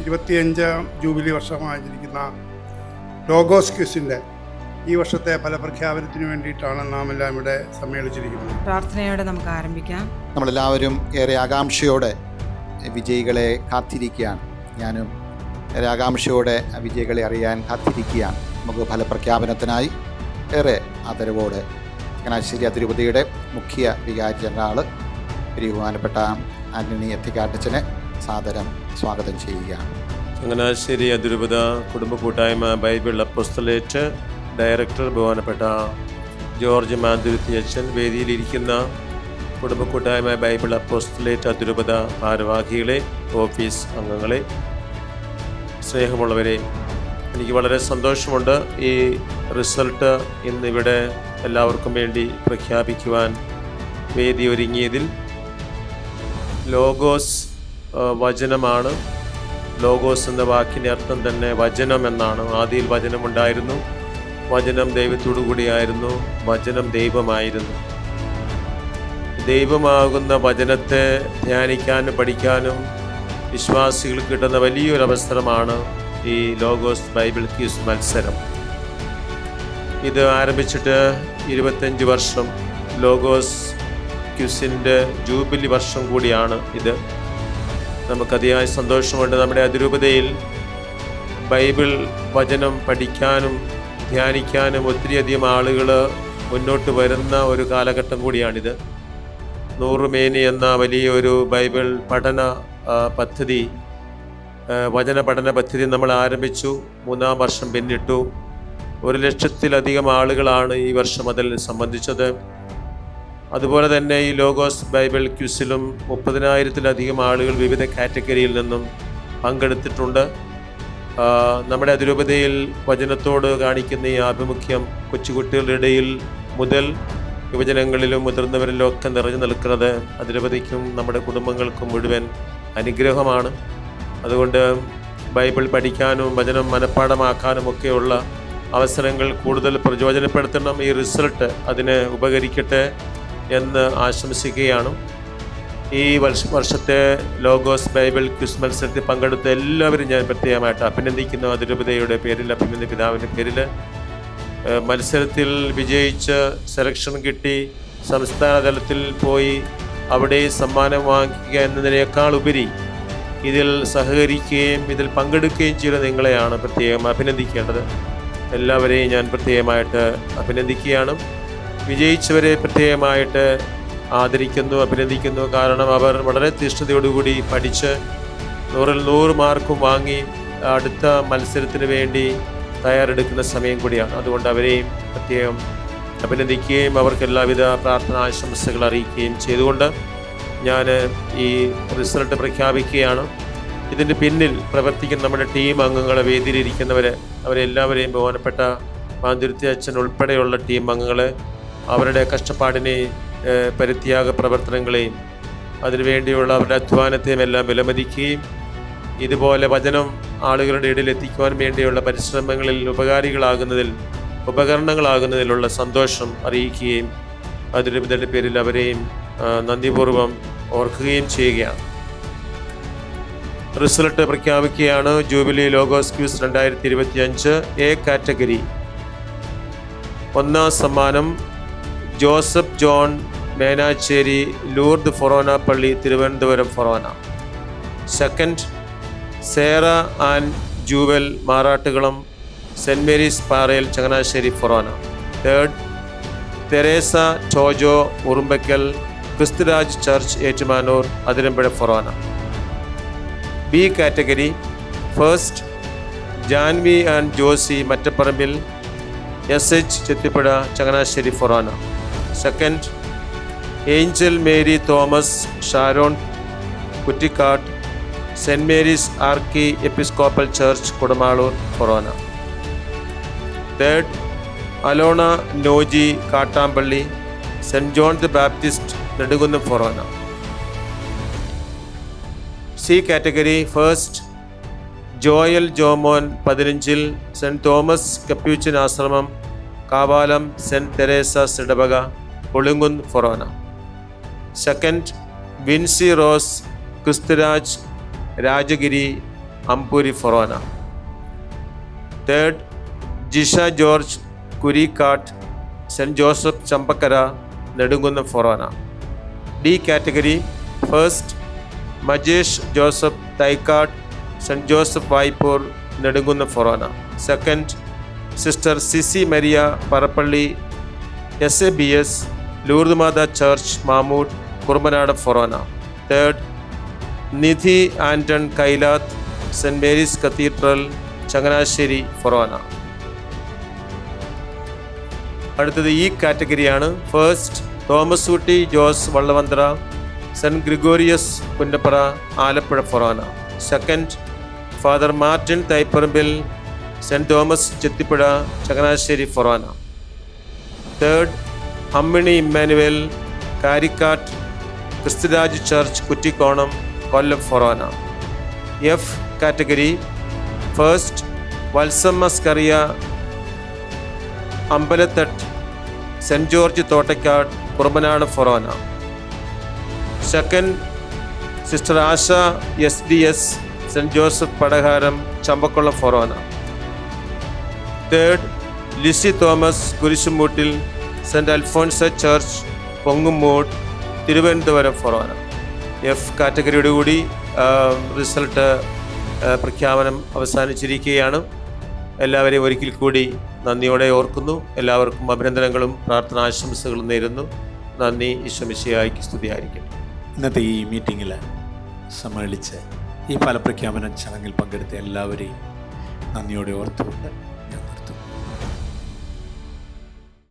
ഇരുപത്തിയഞ്ചാം jubilee വർഷമായിരിക്കുന്ന logos ക്യൂസിന്റെ ഈ വർഷത്തെ ഫലപ്രഖ്യാപനത്തിന് വേണ്ടിയിട്ടാണ് നാം എല്ലാം ഇവിടെ സമ്മേളിച്ചിരിക്കുന്നത്. പ്രാർത്ഥനയോടെ നമുക്ക് ആരംഭിക്കാം. നമ്മളെല്ലാവരും ഏറെ ആകാംക്ഷയോടെ വിജയികളെ കാത്തിരിക്കുകയാണ്. ഞാനും ഏറെ ആകാംക്ഷയോടെ ആ വിജയികളെ അറിയാൻ കാത്തിരിക്കുകയാണ്. നമുക്ക് ഫലപ്രഖ്യാപനത്തിനായി ഏറെ ആദരവോടെ ചങ്ങനാശ്ശേരി അതിരൂപതയുടെ മുഖ്യ വികാരി ജനറാൾ ബഹുമാനപ്പെട്ട ആന്റണി എത്തിക്കാട്ടച്ചനെ സാദരം സ്വാഗതം ചെയ്യുകയാണ്. ചങ്ങനാശ്ശേരി അതിരൂപത കുടുംബ കൂട്ടായ്മ ബൈബിൾ അപ്പോസ്തലേറ്റ് ഡയറക്ടർ ബഹുമാനപ്പെട്ട ജോർജ് മാന്തുരുത്തി അച്ഛൻ വേദിയിലിരിക്കുന്ന കുടുംബ കൂട്ടായ്മ ബൈബിൾ അപ്പോസ്തലേറ്റ് അതിരൂപത ഭാരവാഹികളെ ഓഫീസ് അംഗങ്ങളെ സ്നേഹമുള്ളവരെ എനിക്ക് വളരെ സന്തോഷമുണ്ട് ഈ റിസൾട്ട് ഇന്നിവിടെ എല്ലാവർക്കും വേണ്ടി പ്രഖ്യാപിക്കുവാൻ വേദി ഒരുങ്ങിയതിൽ. ലോഗോസ് വചനമാണ്. ലോഗോസ് എന്ന വാക്കിന്റെ അർത്ഥം തന്നെ വചനം എന്നാണ്. ആദിയിൽ വചനമുണ്ടായിരുന്നു. വചനം ദൈവത്തോടു കൂടിയായിരുന്നു. വചനം ദൈവമായിരുന്നു. ദൈവമാകുന്ന വചനത്തെ ധ്യാനിക്കാനും പഠിക്കാനും വിശ്വാസികൾ കിട്ടുന്ന വലിയൊരു അവസരമാണ് ഈ ലോഗോസ് ബൈബിൾ ക്യൂസ് മത്സരം. ഇത് ആരംഭിച്ചിട്ട് ഇരുപത്തഞ്ച് വർഷം ലോഗോസ് ക്യൂസിന്റെ ജൂബിലി വർഷം കൂടിയാണ് ഇത്. നമുക്കതിയായ സന്തോഷമുണ്ട് നമ്മുടെ അതിരൂപതയിൽ ബൈബിൾ വചനം പഠിക്കാനും ധ്യാനിക്കാനും ഒത്തിരിയധികം ആളുകൾ മുന്നോട്ട് വരുന്ന ഒരു കാലഘട്ടം കൂടിയാണിത്. നൂറുമേനി എന്ന വലിയൊരു ബൈബിൾ പഠന പദ്ധതി വചന പഠന പദ്ധതി നമ്മൾ ആരംഭിച്ചു മൂന്നാം വർഷം പിന്നിട്ടു. ഒരു ലക്ഷത്തിലധികം ആളുകളാണ് ഈ വർഷം അതിൽ സംബന്ധിച്ചത്. അതുപോലെ തന്നെ ഈ ലോഗോസ് ബൈബിൾ ക്യൂസിലും മുപ്പതിനായിരത്തിലധികം ആളുകൾ വിവിധ കാറ്റഗറിയിൽ നിന്നും പങ്കെടുത്തിട്ടുണ്ട്. നമ്മുടെ അതിരൂപതയിൽ വചനത്തോട് കാണിക്കുന്ന ഈ ആഭിമുഖ്യം കൊച്ചുകുട്ടികളുടെ ഇടയിൽ മുതൽ യുവജനങ്ങളിലും മുതിർന്നവരിലും ഒക്കെ നിറഞ്ഞു നിൽക്കുന്നത് അതിരൂപതയ്ക്കും നമ്മുടെ കുടുംബങ്ങൾക്കും മുഴുവൻ അനുഗ്രഹമാണ്. അതുകൊണ്ട് ബൈബിൾ പഠിക്കാനും വചനം മനഃപ്പാടമാക്കാനും ഒക്കെയുള്ള അവസരങ്ങൾ കൂടുതൽ പ്രചോദനപ്പെടുത്തണം. ഈ റിസൾട്ട് അതിന് ഉപകരിക്കട്ടെ. എന്ന് ആശംസിക്കുകയാണ്. ഈ വർഷ വർഷത്തെ ലോഗോസ് ബൈബിൾ ക്വിസ് മത്സരത്തിൽ പങ്കെടുത്ത എല്ലാവരും ഞാൻ പ്രത്യേകമായിട്ട് അഭിനന്ദിക്കുന്നു. അതിരൂപതയുടെ പേരിൽ അഭിനന്ദ പിതാവിന്റെ പേരിൽ മത്സരത്തിൽ വിജയിച്ച് സെലക്ഷൻ കിട്ടി. സംസ്ഥാന തലത്തിൽ പോയി അവിടെ സമ്മാനം വാങ്ങിക്കുക എന്നതിനേക്കാൾ ഉപരി ഇതിൽ സഹകരിക്കുകയും ഇതിൽ പങ്കെടുക്കുകയും ചെയ്ത നിങ്ങളെയാണ് പ്രത്യേകം അഭിനന്ദിക്കേണ്ടത്. എല്ലാവരെയും ഞാൻ പ്രത്യേകമായിട്ട് അഭിനന്ദിക്കുകയാണ്. വിജയിച്ചവരെ പ്രത്യേകമായിട്ട് ആദരിക്കുന്നു അഭിനന്ദിക്കുന്നു. കാരണം അവർ വളരെ തീഷ്ണതയോടുകൂടി പഠിച്ച് നൂറിൽ നൂറ് മാർക്കും വാങ്ങി അടുത്ത മത്സരത്തിന് വേണ്ടി തയ്യാറെടുക്കുന്ന സമയം കൂടിയാണ്. അതുകൊണ്ട് അവരെയും പ്രത്യേകം അഭിനന്ദിക്കുകയും അവർക്ക് എല്ലാവിധ പ്രാർത്ഥന ആശംസകൾ അറിയിക്കുകയും ചെയ്തുകൊണ്ട് ഞാൻ ഈ റിസൾട്ട് പ്രഖ്യാപിക്കുകയാണ്. ഇതിന്റെ പിന്നിൽ പ്രവർത്തിക്കുന്ന നമ്മുടെ ടീം അംഗങ്ങളെ വേദിയിലിരിക്കുന്നവർ അവരെല്ലാവരെയും ബഹുമാനപ്പെട്ട മാന്തുരുത്തി അച്ഛൻ ഉൾപ്പെടെയുള്ള ടീം അംഗങ്ങളെ അവരുടെ കഷ്ടപ്പാടിനെ ഏഹ്, പരിത്യാഗ പ്രവർത്തനങ്ങളെയും അതിനുവേണ്ടിയുള്ള അവരുടെ അധ്വാനത്തെയും എല്ലാം വിലമതിക്കുകയും ഇതുപോലെ വചനം ആളുകളുടെ ഇടയിൽ എത്തിക്കുവാൻ വേണ്ടിയുള്ള പരിശ്രമങ്ങളിൽ ഉപകാരികളാകുന്നതിൽ ഉപകരണങ്ങളാകുന്നതിലുള്ള സന്തോഷം അറിയിക്കുകയും അതിരുടെ പേരിൽ അവരെയും നന്ദിപൂർവം ഓർക്കുകയും ചെയ്യുകയാണ്. റിസൾട്ട് പ്രഖ്യാപിക്കുകയാണ് ജൂബിലി ലോഗോസ് ക്യൂസ് രണ്ടായിരത്തി ഇരുപത്തി അഞ്ച് എ കാറ്റഗറി. ഒന്നാം സമ്മാനം Joseph John Menachery Lourdes forane പള്ളി Thiruvananthapuram forane. Second Sera and Jewel Marattukulam saint Mary's Parayil Changanassery forane. Third Teresa Tojo Urumbackal Kristuraj church Ettumanoor Athirampuzha forane. B category first Janvi and Josy Mattapparambil S H Chethipuzha Changanassery forane. Second Angel Mary Thomas Sharon Kuttikkad saint Mary's archiepiscopal church Kudamaloor forane. Third Alona Noji Kattampally saint John the Baptist Nedukunnam forane C category first Joel Jomon പതിനഞ്ചിൽ saint Thomas Capuchin ആശ്രമം Kavalam saint Teresa's ഇടവക. Olunkunnu forane second Vincy Rose Kristuraj Rajagiri Amboori forane third Jisha George Kurikkattu saint Joseph Champakkara Nedumkunnam forane D category first Majesh Joseph Thaikkad saint Joseph Vaipur Nedumkunnam forane second sister Sisi Maria Parappally S A B S ലൂർദ്മാത church Mamood Kurumpanad forane. Third Nidhi Anton Kailath saint Mary's cathedral Changanassery forane. അടുത്തത് ഈ കാറ്റഗറിയാണ്. First Thomas Ooty Jose Vallavanthra saint Gregorios Punnapra Alappuzha forane. Second father Martin Thaiparambil saint Thomas Chethipuzha Changanassery forane. Third Ammini Emmanuel Karikkattu Kristuraj church Kuttikonam Kollam forane. F category. First Valsamma Scaria Ambalathattu saint George Thottakkad Kurumanad forane. Second sister Asha S D S saint Joseph Padaharam Champakulam forane. Third Lissy Thomas Kurisumoottil saint Alphonsa church Pongumoodu Thiruvananthapuram forane F കാറ്റഗറിയോട് കൂടി result പ്രഖ്യാപനം അവസാനിച്ചിരിക്കുകയാണ്. എല്ലാവരെയും ഒരിക്കൽ കൂടി നന്ദിയോടെ ഓർക്കുന്നു. എല്ലാവർക്കും അഭിനന്ദനങ്ങളും പ്രാർത്ഥനാശംസകളും നേരുന്നു. നന്ദി ഈശ്വമിശയായിക്ക് സ്തുതിയായിരിക്കട്ടെ. ഇന്നത്തെ ഈ മീറ്റിങ്ങിൽ സമ്മേളിച്ച് ഈ ഫലപ്രഖ്യാപന ചടങ്ങിൽ പങ്കെടുത്ത എല്ലാവരെയും നന്ദിയോടെ ഓർത്തുകൊണ്ട്